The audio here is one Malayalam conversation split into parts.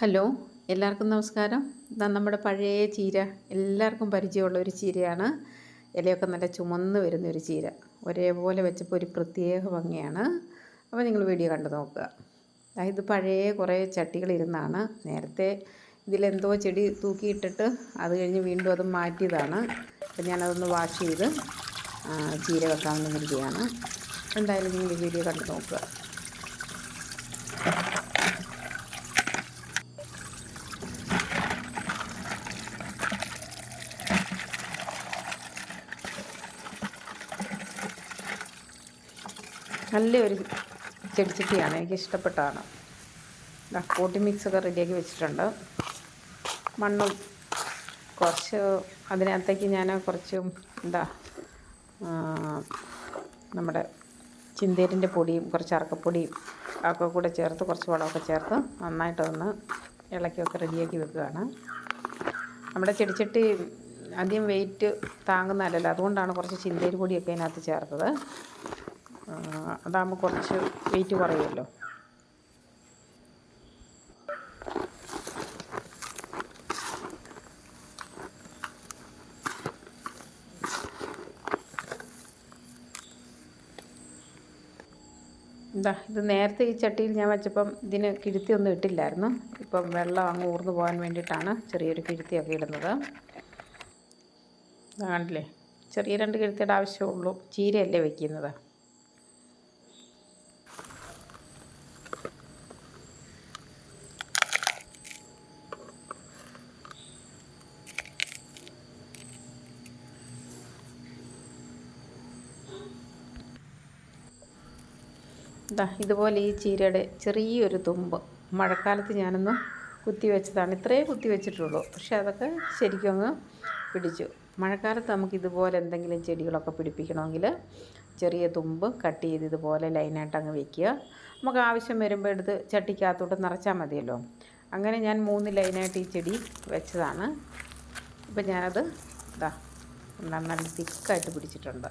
ഹലോ എല്ലാവർക്കും നമസ്കാരം. ഇതാ നമ്മുടെ പഴയ ചീര. എല്ലാവർക്കും പരിചയമുള്ള ഒരു ചീരയാണ്. ഇലയൊക്കെ നല്ല ചുമന്ന് വരുന്ന ഒരു ചീര. ഒരേപോലെ വെച്ചപ്പോൾ ഒരു പ്രത്യേക ഭംഗിയാണ്. അപ്പോൾ നിങ്ങൾ വീഡിയോ കണ്ടു നോക്കുക. ഇത് പഴയ കുറേ ചട്ടികളിരുന്നാണ് നേരത്തെ ഇതിലെന്തോ ചെടി തൂക്കിയിട്ടിട്ട് അത് കഴിഞ്ഞ് വീണ്ടും അത് മാറ്റിയതാണ്. അപ്പം ഞാനതൊന്ന് വാഷ് ചെയ്ത് ചീര വെക്കാമെന്ന് കരുതിയാണ്. എന്തായാലും നിങ്ങൾ വീഡിയോ കണ്ടു നോക്കുക. നല്ലൊരു ചെടിച്ചട്ടിയാണ് എനിക്ക് ഇഷ്ടപ്പെട്ടതാണ് പോട്ടി മിക്സൊക്കെ റെഡിയാക്കി വെച്ചിട്ടുണ്ട്. മണ്ണും കുറച്ച് അതിനകത്തേക്ക് ഞാൻ കുറച്ച് എന്താ നമ്മുടെ ചിന്തേരിന്റെ പൊടിയും കുറച്ച് അറക്കപ്പൊടിയും ഒക്കെ കൂടെ ചേർത്ത് കുറച്ച് വളമൊക്കെ ചേർത്ത് നന്നായിട്ടൊന്ന് ഇളക്കിയൊക്കെ റെഡിയാക്കി വെക്കുകയാണ്. നമ്മുടെ ചെടിച്ചട്ടി ആദ്യം വെയിറ്റ് താങ്ങുന്നതല്ലല്ലോ അതുകൊണ്ടാണ് കുറച്ച് ചിന്തേരി പൊടിയൊക്കെ അതിനകത്ത് ചേർത്തത്. അതാകുമ്പോൾ കുറച്ച് വെയിറ്റ് കുറയുമല്ലോ. എന്താ ഇത് നേരത്തെ ഈ ചട്ടിയിൽ ഞാൻ വെച്ചപ്പം ഇതിന് കിഴുത്തിയൊന്നും ഇട്ടില്ലായിരുന്നു. ഇപ്പം വെള്ളം അങ്ങ് ഊർന്നു പോകാൻ വേണ്ടിയിട്ടാണ് ചെറിയൊരു കിഴുത്തിയൊക്കെ ഇടുന്നത്. ആണല്ലേ ചെറിയ രണ്ട് കിഴുത്തിയുടെ ആവശ്യമുള്ളൂ. ചീരയല്ലേ വെക്കുന്നത്? ദാ ഇതുപോലെ ഈ ചീരയുടെ ചെറിയൊരു തുമ്പ്. മഴക്കാലത്ത് ഞാനൊന്ന് കുത്തി വെച്ചതാണ് ഇത്രയേ കുത്തി വെച്ചിട്ടുള്ളൂ പക്ഷെ അതൊക്കെ ശരിക്കും അങ്ങ് പിടിച്ചു. മഴക്കാലത്ത് നമുക്ക് ഇതുപോലെ എന്തെങ്കിലും ചെടികളൊക്കെ പിടിപ്പിക്കണമെങ്കിൽ ചെറിയ തുമ്പ് കട്ട് ചെയ്ത് ഇതുപോലെ ലൈനായിട്ട് അങ്ങ് വെക്കുക. നമുക്ക് ആവശ്യം വരുമ്പോൾ എടുത്ത് ചട്ടിക്കകത്തോട്ട് നിറച്ചാൽ മതിയല്ലോ. അങ്ങനെ ഞാൻ മൂന്ന് ലൈനായിട്ട് ഈ ചെടി വെച്ചതാണ്. ഇപ്പം ഞാനത് ഇതാ നല്ല തിക്കായിട്ട് പിടിച്ചിട്ടുണ്ട്.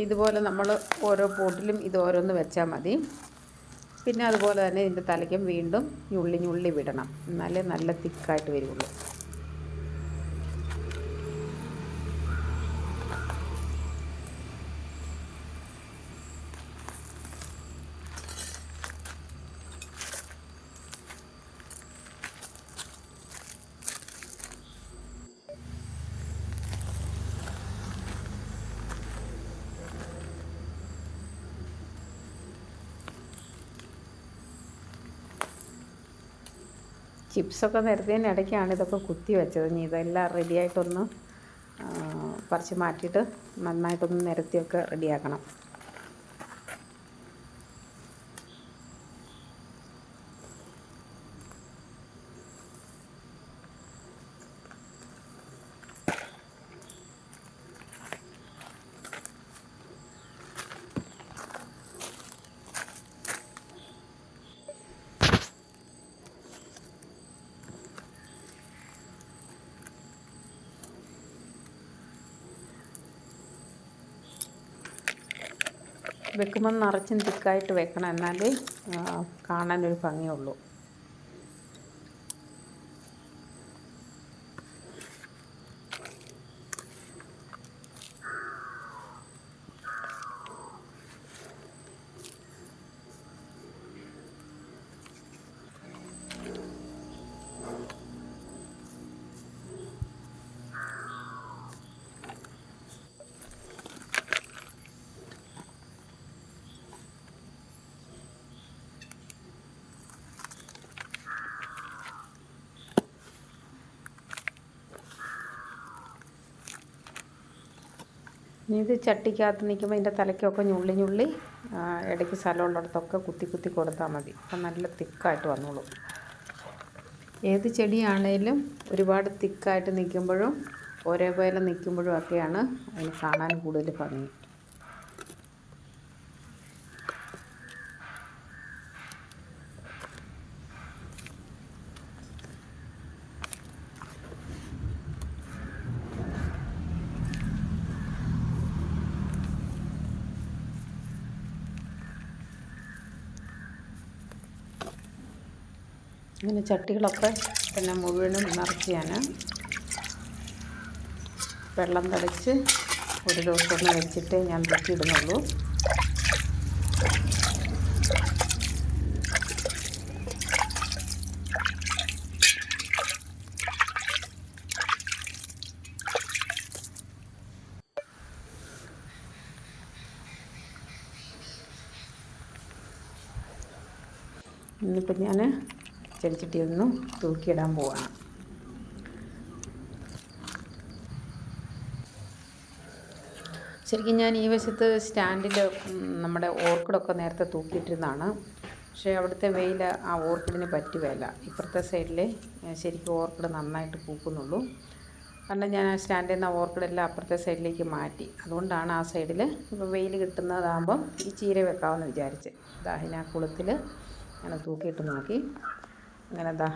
ഇതുപോലെ നമ്മൾ ഓരോ പോട്ടിലും ഇത് ഓരോന്ന് വെച്ചാൽ മതി. പിന്നെ അതുപോലെ തന്നെ ഇതിന്റെ തലയ്ക്കും വീണ്ടും ഞുള്ളി ഞുള്ളി വിടണം. എന്നാലേ നല്ല തിക്കായിട്ട് വരുള്ളൂ. ചിപ്സൊക്കെ നിരത്തിയതിന് ഇടയ്ക്കാണ് ഇതൊക്കെ കുത്തി വെച്ചത്. ഇനി ഇതെല്ലാം റെഡിയായിട്ടൊന്ന് പറിച്ച് മാറ്റിയിട്ട് നന്നായിട്ടൊന്ന് നിരത്തിയൊക്കെ റെഡിയാക്കണം വെക്കുമ്പോൾ നിറച്ചും തിക്കായിട്ട് വെക്കണം എന്നാലേ കാണാനൊരു ഭംഗിയുള്ളൂ. ഇനി ഇത് ചട്ടിക്കകത്ത് നിൽക്കുമ്പോൾ ഇതിന്റെ തലയ്ക്കൊക്കെ ഞുള്ളി ഞുള്ളി ഇടയ്ക്ക് സ്ഥലമുള്ളിടത്തൊക്കെ കുത്തി കുത്തി കൊടുത്താൽ മതി. അപ്പം നല്ല തിക്കായിട്ട് വന്നോളും. ഏത് ചെടിയാണേലും ഒരുപാട് തിക്കായിട്ട് നിൽക്കുമ്പോഴും ഒരേപോലെ നിൽക്കുമ്പോഴും ഒക്കെയാണ് അതിന് കാണാൻ കൂടുതൽ ഭംഗി. ഇങ്ങനെ ചട്ടികളൊക്കെ പിന്നെ മുഴുവനും നിറച്ച് വെള്ളം തളിച്ച് ഒരു ദിവസം ഒന്ന് വെച്ചിട്ടേ ഞാൻ വെച്ചിടുന്നുള്ളൂ. ഇന്നിപ്പോൾ ഞാൻ ചെടിച്ചട്ടി ഒന്ന് തൂക്കിയിടാൻ പോവാണ്. ശരിക്കും ഞാൻ ഈ വശത്ത് സ്റ്റാൻഡിൽ നമ്മുടെ ഓർക്കിഡൊക്കെ നേരത്തെ തൂക്കിയിട്ടിരുന്നതാണ്. പക്ഷേ അവിടുത്തെ വെയിൽ ആ ഓർക്കിഡിന് പറ്റുകയല്ല. ഇപ്പുറത്തെ സൈഡിൽ ശരിക്കും ഓർക്കിഡ് നന്നായിട്ട് പൂക്കുന്നുള്ളൂ. കാരണം ഞാൻ ആ സ്റ്റാൻഡിൽ നിന്ന് ഓർക്കിഡെല്ലാം അപ്പുറത്തെ സൈഡിലേക്ക് മാറ്റി. അതുകൊണ്ടാണ് ആ സൈഡിൽ ഇപ്പോൾ വെയിൽ കിട്ടുന്നതാകുമ്പം ഈ ചീര വെക്കാമെന്ന് വിചാരിച്ച്. ദാഹിന കുളത്തിൽ ഞാൻ തൂക്കിയിട്ട് നോക്കി. അങ്ങനെ എന്താ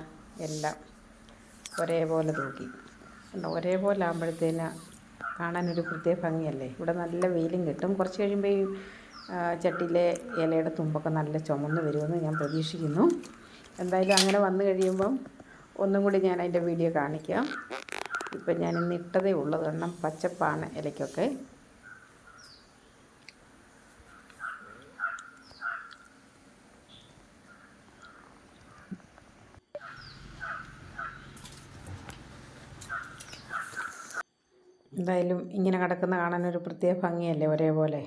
എല്ലാം ഒരേപോലെ തൂക്കി. കണ്ടോ ഒരേപോലെ ആകുമ്പോഴത്തേന് കാണാനൊരു പ്രത്യേക ഭംഗിയല്ലേ? ഇവിടെ നല്ല വെയിലും കിട്ടും. കുറച്ച് കഴിയുമ്പോൾ ഈ ചട്ടിയിലെ ഇലയുടെ തുമ്പൊക്കെ നല്ല ചുമന്ന് വരുമെന്ന് ഞാൻ പ്രതീക്ഷിക്കുന്നു. എന്തായാലും അങ്ങനെ വന്നു കഴിയുമ്പം ഒന്നും കൂടി ഞാൻ അതിന്റെ വീഡിയോ കാണിക്കാം. ഇപ്പം ഞാൻ ഇന്ന് ഇട്ടതേ ഉള്ളത് കാരണം പച്ചപ്പാണ് ഇലയ്ക്കൊക്കെ. എന്തായാലും ഇങ്ങനെ കിടക്കുന്ന ഒരു പ്രത്യേക ഭംഗിയല്ലേ ഒരേപോലെ?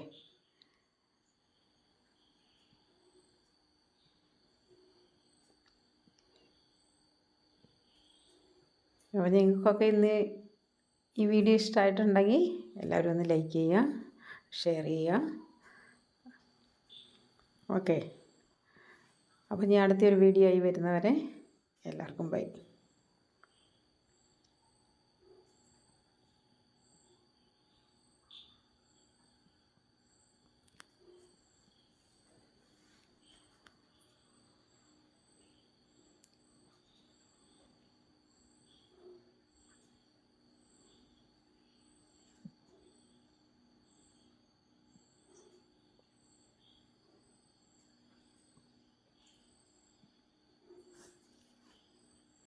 അപ്പോൾ നിങ്ങൾക്കൊക്കെ ഇന്ന് ഈ വീഡിയോ ഇഷ്ടമായിട്ടുണ്ടെങ്കിൽ എല്ലാവരും ഒന്ന് ലൈക്ക് ചെയ്യുക ഷെയർ ചെയ്യുക. ഓക്കെ. അപ്പോൾ ഞാൻ അടുത്തൊരു വീഡിയോ ആയി വരുന്നവരെ എല്ലാവർക്കും ബൈ.